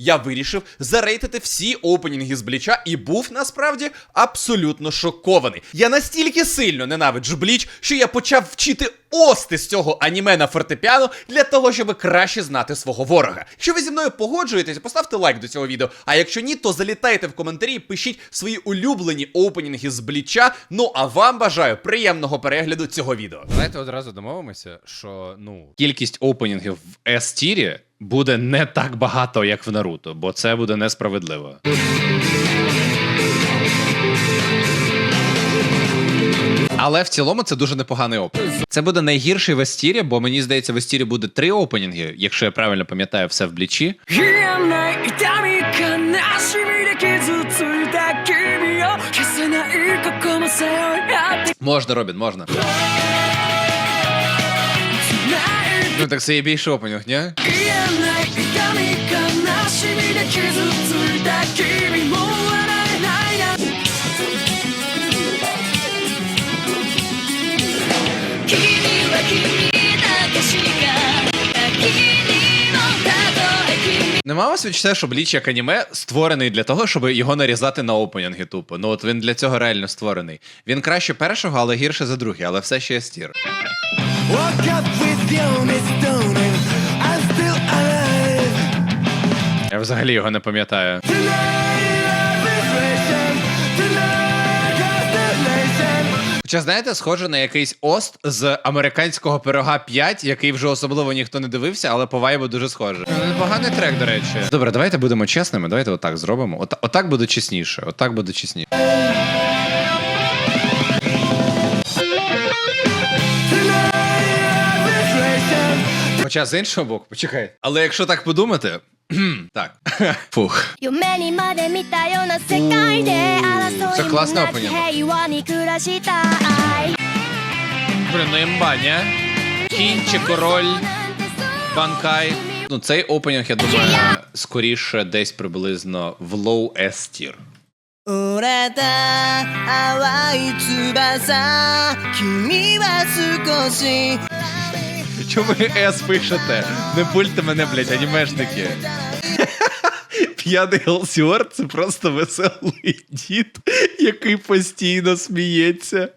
Я вирішив зарейтити всі опенінги з Бліча і був насправді абсолютно шокований. Я настільки сильно ненавиджу Бліч, що я почав вчити ости з цього аніме на фортепіано для того, щоб краще знати свого ворога. Якщо ви зі мною погоджуєтесь, поставте лайк до цього відео. А якщо ні, то залітайте в коментарі, пишіть свої улюблені опенінги з Бліча. Ну а вам бажаю приємного перегляду цього відео. Давайте одразу домовимося, що ну кількість опенінгів в S-тірі буде не так багато, як в Наруто, бо це буде несправедливо. Але в цілому це дуже непоганий опенінг. Це буде найгірший вестірі, бо мені здається, в Естірі буде три опенінги, якщо я правильно пам'ятаю все в блічі. Можна, Робін, можна. Ну так це є більше опенінг, ні? Нема у вас відчуття, що Бліч як аніме створений для того, щоб його нарізати на опенінги тупо. Ну от він для цього реально створений. Він краще першого, але гірше за другий, але все ще є стір. Я взагалі його не пам'ятаю. Хоча, знаєте, схоже на якийсь ост з американського пирога 5, який вже особливо ніхто не дивився, але по вайбу дуже схоже. Непоганий трек, до речі. Добре, давайте будемо чесними. Давайте отак зробимо. От, отак буде чесніше. Отак буде чесніше. Хоча з іншого боку, почекай. Але якщо так подумати. кхм, Так. Фух. 夢にまで見たような世界で争いそれクラスのなきオープニング平和に暮らしたい Блін, ну імбаня. Кінь чи король, банкай. Ну, цей опенінг, я думаю, скоріше десь приблизно в low S tier. 折れた淡い翼君は少し Чому ви S пишете? Не пульте мене, блядь, анімешники. П'яний Елсіор це просто веселий дід, який постійно сміється.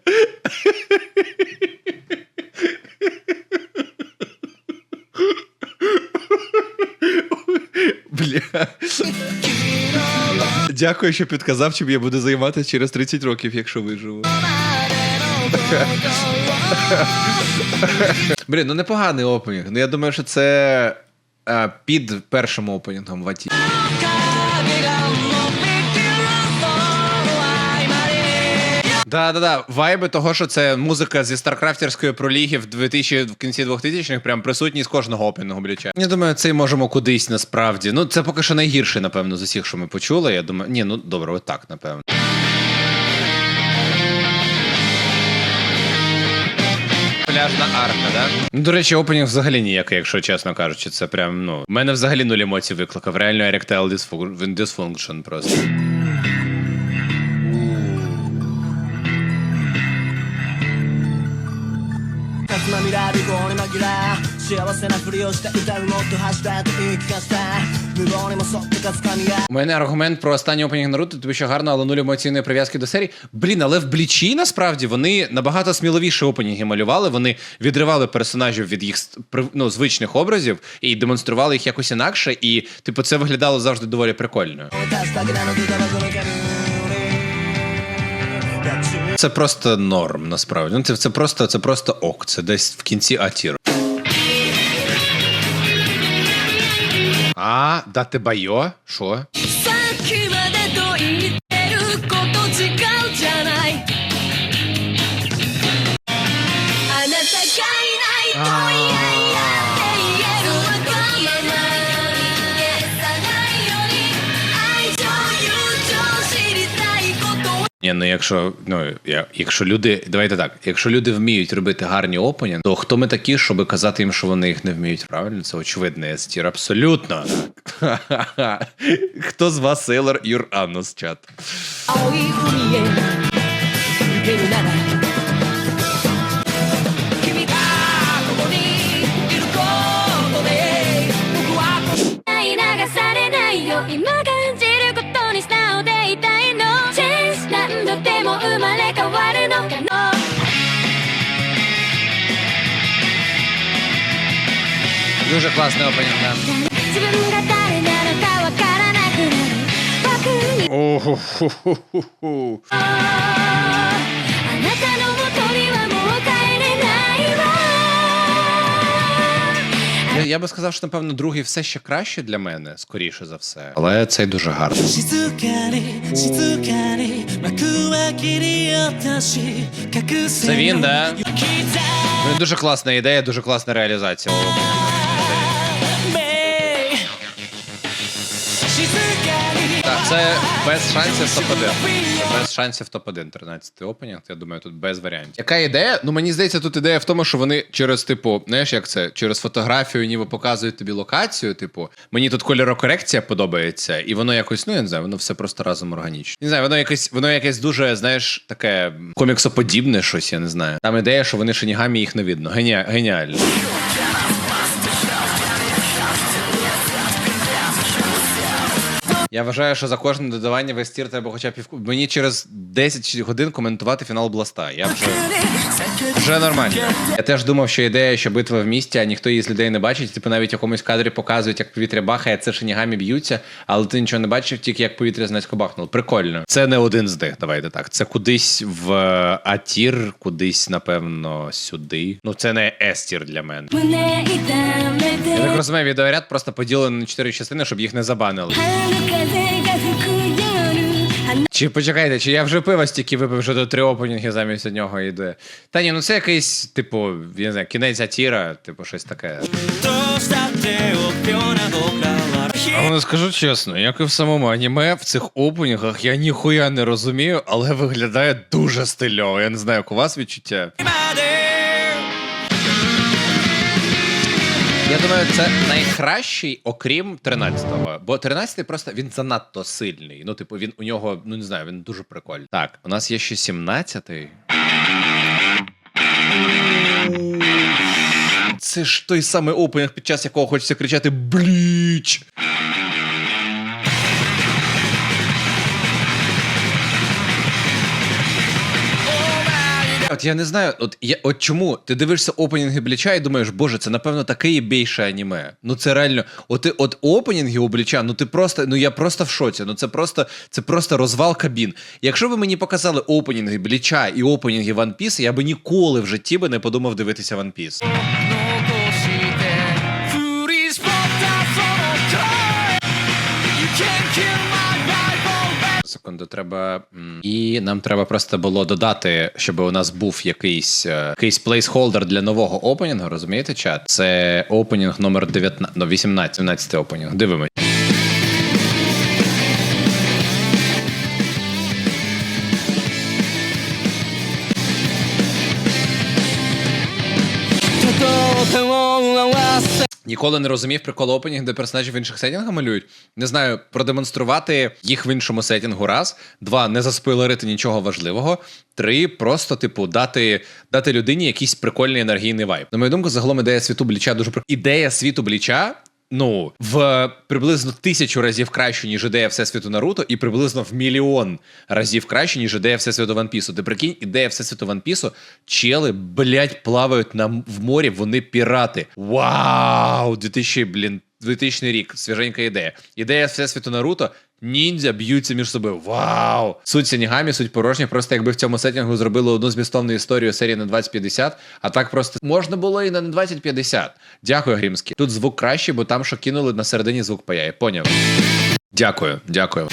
Бля. Дякую, що підказав, чим я буду займатися через 30 років, якщо виживу. Блін, ну непоганий опенінг. Ну я думаю, що це е, під першим опенінгом в Аті. Да, да, да. Вайби того, що це музика зі старкрафтерської проліги в 2000, в кінці 2000-х, прям присутні з кожного опенінгу бліча. Я думаю, цей можемо кудись насправді. Ну, це поки що найгірший, напевно, з усіх, що ми почули. Я думаю, ні, ну добре, отак, напевно. Пляжна арка, да? Ну, до речі, опенінг взагалі ніякий, якщо чесно кажучи, це прям, ну. У мене взагалі нуль емоцій викликав. Реально еректайл dysfunction, dysfunction просто. つまみら尾行に紛ら幸せなふりをして歌うもっと走ったと言い聞かせた無謀にもそってかつかみ合う У мене аргумент про останній опенінг Наруто, тобі ще гарно, але нуль емоційної прив'язки до серії. Блін, але в блічі насправді вони набагато сміливіші опенінги малювали. Вони відривали персонажів від їх ст- при- ну, звичних образів і демонстрували їх якось інакше. І, типу, це виглядало завжди доволі прикольно. 立つだけなのずだばこのキャブ Це просто норм, насправді. Ну, це, це просто це просто ок. Це десь в кінці атіру. あー、だってばよ、しょ。さっきまでと言ってること時間 Ні, ну якщо ну якщо люди, давайте так, якщо люди вміють робити гарні опені, то хто ми такі, щоб казати їм, що вони їх не вміють? Правильно, це очевидний стір. абсолютно. Хто з вас Сейлор Юр Анус чат? Дуже класний опенінг, да. Я, я би сказав, що напевно другий все ще краще для мене, скоріше за все. Але цей дуже гарний. Це він, да? Дуже класна ідея, дуже класна реалізація. Це без шансів топ-1. Без шансів топ-1, 13 опенінг. Я думаю, тут без варіантів. Яка ідея? Ну мені здається, тут ідея в тому, що вони через, типу, знаєш, як це, через фотографію ніби показують тобі локацію. Типу, мені тут кольорокорекція подобається, і воно якось, ну я не знаю, воно все просто разом органічно. Не знаю, воно якесь, воно якесь дуже, знаєш, таке коміксоподібне щось, я не знаю. Там ідея, що вони шинігамі їх не видно. Геніа... Геніально. Я вважаю, що за кожне додавання вестір треба хоча б пів... Мені через 10 годин коментувати фінал бласта. Я вже вже нормально. Я теж думав, що ідея, що битва в місті, а ніхто її з людей не бачить. Типу навіть в якомусь кадрі показують, як повітря бахає, це шинігамі б'ються, але ти нічого не бачив, тільки як повітря знацько бахнуло. Прикольно. Це не один з них, давайте так. Це кудись в е, Атір, кудись, напевно, сюди. Ну це не Естір для мене. Я так розумію, відеоряд просто поділений на чотири частини, щоб їх не забанили. Чи почекайте, чи я вже пиво стільки випив, що до три опенінги замість нього йде. Та ні, ну це якийсь, типу, я не знаю, кінець атіра, типу, щось таке. А ну скажу чесно, як і в самому аніме, в цих опенінгах я ніхуя не розумію, але виглядає дуже стильово. Я не знаю, як у вас відчуття. Я думаю, це найкращий, окрім 13-го. Бо 13-й просто він занадто сильний. Ну, типу, він у нього, ну не знаю, він дуже прикольний. Так, у нас є ще 17-й. Це ж той самий опенінг, під час якого хочеться кричати Бліч! От я не знаю, от я от чому ти дивишся опенінги Бліча і думаєш, боже, це напевно таке є більше аніме. Ну це реально, от от опенінги у Бліча, ну ти просто, ну я просто в шоці. Ну це просто це просто розвал кабін. Якщо ви мені показали опенінги Бліча і опенінги One Piece, я би ніколи в житті би не подумав дивитися One Piece. Секунду, треба. І нам треба просто було додати, щоб у нас був якийсь, е, якийсь плейсхолдер для нового опенінгу, розумієте, чат? Це опенінг номер 19, ну, 18, 17 опенінг. Дивимось. Ніколи не розумів прикол опенінг, де персонажів в інших сетінгах малюють. Не знаю, продемонструвати їх в іншому сетінгу раз. Два, не заспойлерити нічого важливого. Три, просто, типу, дати, дати людині якийсь прикольний енергійний вайб. На мою думку, загалом ідея світу бліча дуже прикольна. Ідея світу бліча. Ну, в приблизно тисячу разів краще, ніж ідея Всесвіту Наруто, і приблизно в мільйон разів краще, ніж ідея Всесвіту Ванпісу. Ти прикинь, ідея Всесвіту Ванпісу, чели, блядь, плавають на, в морі, вони пірати. Вау! 2000, блін, 2000 рік, свіженька ідея. Ідея Всесвіту Наруто, ніндзя б'ються між собою. Вау! Суть Сінігамі, суть порожня. Просто якби в цьому сетінгу зробили одну змістовну історію серії на 2050, а так просто можна було і на 2050. Дякую, Грімський. Тут звук кращий, бо там, що кинули на середині звук паяє. Поняв. Дякую, дякую.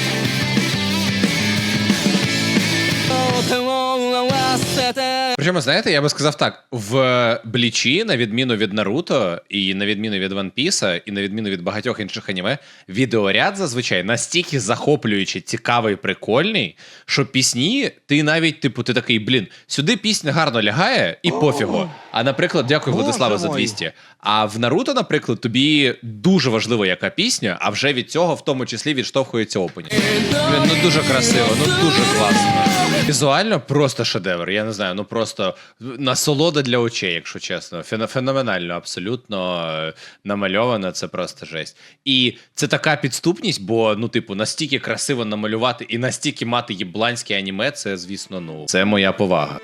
Причому, знаєте, я би сказав так: в Блічі, на відміну від Наруто, і на відміну від One Piece, і на відміну від багатьох інших аніме, відеоряд зазвичай настільки захоплюючий, цікавий, прикольний, що пісні, ти навіть, типу, ти такий, блін, сюди пісня гарно лягає і пофігу. А наприклад, дякую Владиславе за 200. А в Наруто, наприклад, тобі дуже важливо, яка пісня, а вже від цього в тому числі відштовхується опені. Блін, ну дуже красиво, ну дуже класно. Візуально просто шедевр. Я не знаю, ну просто насолода для очей, якщо чесно. Феноменально, абсолютно е, намальовано, це просто жесть. І це така підступність, бо ну, типу, настільки красиво намалювати і настільки мати єбланське аніме, це, звісно, ну це моя повага.